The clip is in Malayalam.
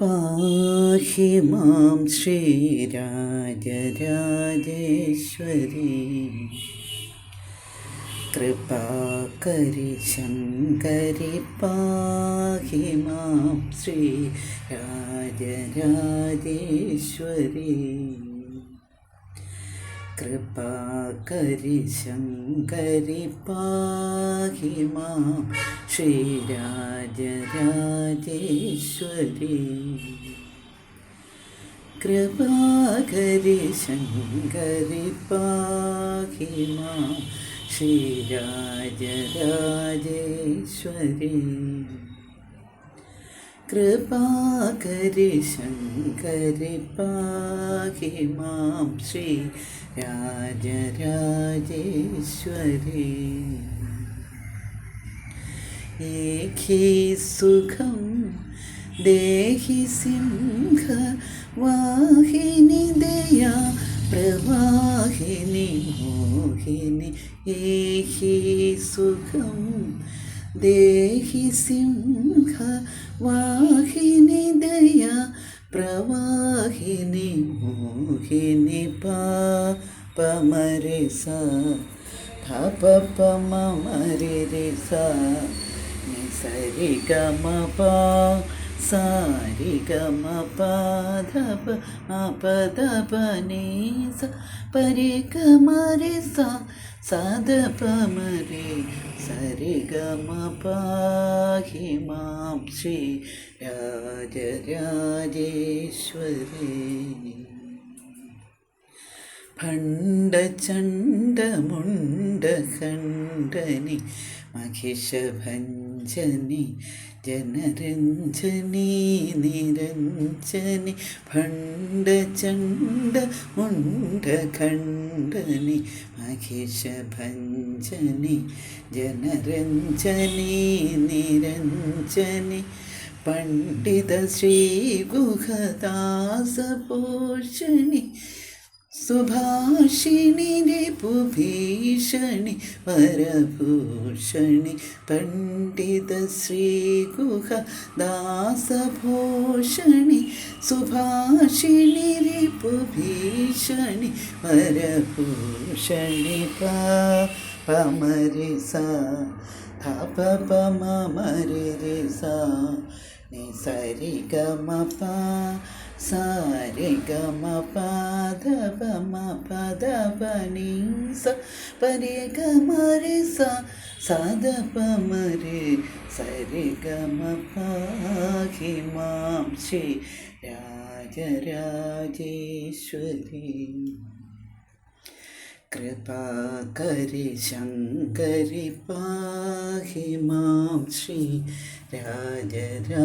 പാഹി മാം ശ്രീരാജരാജേശ്വരി കൃപാകരി ശങ്കരി പാഹി മാം ശ്രീരാജരാജേശ്വരി കൃപാകരി ശങ്കരി പാഹി മാം ശ്രീരാജരാജേശ്വരി. കൃപാകരി ശങ്കരി പാഹി മാം ശ്രീരാജരാജേശ്വരി. കൃപാകരി ശങ്കരി പാഹി മാം ശ്രീ രാജരാജേശ്വരി. ഏകി സുഖം ദേഹി സിംഹ വാഹിനി ദയാ പ്രവാഹിനി മോഹിനി. ഏഹി സുഖം ദേഹി സിംഹ വാഹിനി ദയാ പ്രവാഹിനി മോഹിനി പാപമരി സ ധപമരി സ നി സരി ഗമ പ സാരി ഗമ പധപ അപദപ നി സ പരി ഗമരി സ സദപമരി സരി ഗമ പാഹി മാം ശ്രീ രാജരാജേശ്വരി. ഭണ്ഡചണ്ഡമുണ്ടഖണ്ഡനി മഹിഷഭഞ്ജനി ജനരഞ്ജനി നിരഞ്ജനി ഭണ്ഡ ചണ്ട മുണ്ട ഖണ്ഡനി മഹിഷ ഭഞ്ജനി ജനരഞ്ജനി നിരഞ്ജനി പണ്ഡിത ശ്രീഗുഹദാസപോഷണി സുഭാഷിണി രിപുഭീഷണി വരഭൂഷണി പണ്ഡിത ശ്രീഗുഹ ദാസഭൂഷണി സുഭാഷിണി രിപുഭീഷണി വരഭൂഷണി പമരി സ ധപ സ നി സരി ഗമ പ സാരി ഗമ പദ പമ സ പരി സ സദ പമരി സരി ഗമ പാഹി രാജരാജേശ്വരി. കൃപാകരി ശങ്കരി പാഹി മാം ശ്രീ രാജരാജേശ്വരി.